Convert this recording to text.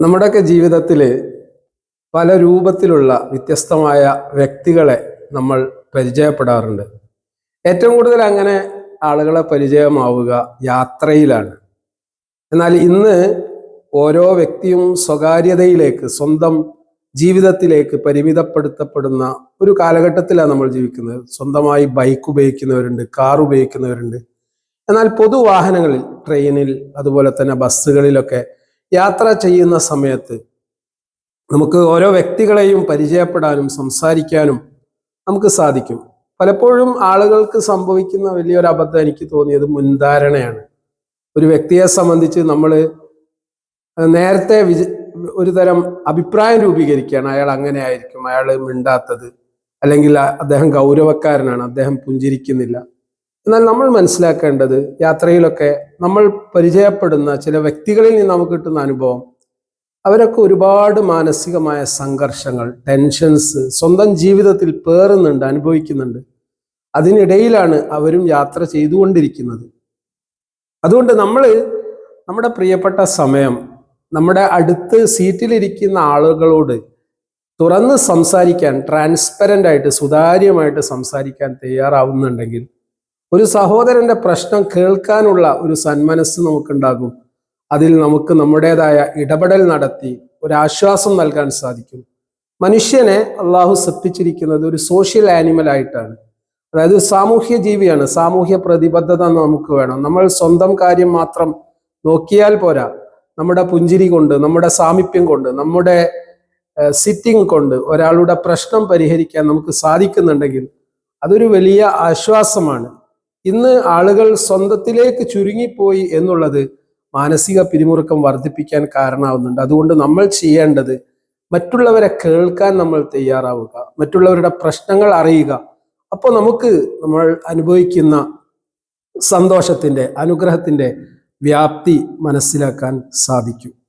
നമ്മുടെയൊക്കെ ജീവിതത്തിൽ പല രൂപത്തിലുള്ള വ്യത്യസ്തമായ വ്യക്തികളെ നമ്മൾ പരിചയപ്പെടാറുണ്ട്. ഏറ്റവും കൂടുതൽ അങ്ങനെ ആളുകളെ പരിചയമാവുക യാത്രയിലാണ്. എന്നാൽ ഇന്ന് ഓരോ വ്യക്തിയും സ്വകാര്യതയിലേക്ക് സ്വന്തം ജീവിതത്തിലേക്ക് പരിമിതപ്പെടുത്തപ്പെടുന്ന ഒരു കാലഘട്ടത്തിലാണ് നമ്മൾ ജീവിക്കുന്നത്. സ്വന്തമായി ബൈക്ക് ഉപയോഗിക്കുന്നവരുണ്ട് കാർ ഉപയോഗിക്കുന്നവരുണ്ട്. എന്നാൽ പൊതുവാഹനങ്ങളിൽ ട്രെയിനിൽ അതുപോലെ തന്നെ ബസ്സുകളിലൊക്കെ യാത്ര ചെയ്യുന്ന സമയത്ത് നമുക്ക് ഓരോ വ്യക്തികളെയും പരിചയപ്പെടാനും സംസാരിക്കാനും നമുക്ക് സാധിക്കും. പലപ്പോഴും ആളുകൾക്ക് സംഭവിക്കുന്ന വലിയൊരു അബദ്ധം എനിക്ക് തോന്നിയത് മുൻധാരണയാണ്. ഒരു വ്യക്തിയെ സംബന്ധിച്ച് നമ്മൾ നേരത്തെ വിജ ഒരു തരം അഭിപ്രായം രൂപീകരിക്കുകയാണ്. അയാൾ അങ്ങനെ ആയിരിക്കും. അയാൾ മിണ്ടാത്തത്. അല്ലെങ്കിൽ അദ്ദേഹം ഗൗരവക്കാരനാണ്. അദ്ദേഹം പുഞ്ചിരിക്കുന്നില്ല. എന്നാൽ നമ്മൾ മനസ്സിലാക്കേണ്ടത് യാത്രയിലൊക്കെ നമ്മൾ പരിചയപ്പെടുന്ന ചില വ്യക്തികളിൽ നിന്ന് നമുക്ക് കിട്ടുന്ന അനുഭവം അവരൊക്കെ ഒരുപാട് മാനസികമായ സംഘർഷങ്ങൾ ടെൻഷൻസ് സ്വന്തം ജീവിതത്തിൽ പേറുന്നുണ്ട് അനുഭവിക്കുന്നുണ്ട്. അതിനിടയിലാണ് അവരും യാത്ര ചെയ്തുകൊണ്ടിരിക്കുന്നത്. അതുകൊണ്ട് നമ്മൾ നമ്മുടെ പ്രിയപ്പെട്ട സമയം നമ്മുടെ അടുത്ത് സീറ്റിലിരിക്കുന്ന ആളുകളോട് തുറന്ന് സംസാരിക്കാൻ ട്രാൻസ്പെറന്റ് ആയിട്ട് സുതാര്യമായിട്ട് സംസാരിക്കാൻ തയ്യാറാവുന്നുണ്ടെങ്കിൽ ഒരു സഹോദരന്റെ പ്രശ്നം കേൾക്കാനുള്ള ഒരു സന്മനസ് നമുക്കുണ്ടാകും. അതിൽ നമുക്ക് നമ്മുടേതായ ഇടപെടൽ നടത്തി ഒരാശ്വാസം നൽകാൻ സാധിക്കും. മനുഷ്യനെ അള്ളാഹു സൃഷ്ടിച്ചിരിക്കുന്നത് ഒരു സോഷ്യൽ ആനിമൽ ആയിട്ടാണ്. അതായത് സാമൂഹ്യ ജീവിയാണ്. സാമൂഹ്യ പ്രതിബദ്ധത നമുക്ക് വേണം. നമ്മൾ സ്വന്തം കാര്യം മാത്രം നോക്കിയാൽ പോരാ. നമ്മുടെ പുഞ്ചിരി കൊണ്ട് നമ്മുടെ സാമീപ്യം കൊണ്ട് നമ്മുടെ സിറ്റിംഗ് കൊണ്ട് ഒരാളുടെ പ്രശ്നം പരിഹരിക്കാൻ നമുക്ക് സാധിക്കുന്നുണ്ടെങ്കിൽ അതൊരു വലിയ ആശ്വാസമാണ്. ഇന്ന് ആളുകൾ സ്വന്തത്തിലേക്ക് ചുരുങ്ങിപ്പോയി എന്നുള്ളത് മാനസിക പിരിമുറുക്കം വർദ്ധിപ്പിക്കാൻ കാരണമാവുന്നുണ്ട്. അതുകൊണ്ട് നമ്മൾ ചെയ്യേണ്ടത് മറ്റുള്ളവരെ കേൾക്കാൻ നമ്മൾ തയ്യാറാവുക മറ്റുള്ളവരുടെ പ്രശ്നങ്ങൾ അറിയുക. അപ്പോൾ നമുക്ക് നമ്മൾ അനുഭവിക്കുന്ന സന്തോഷത്തിന്റെ അനുഗ്രഹത്തിന്റെ വ്യാപ്തി മനസ്സിലാക്കാൻ സാധിക്കും.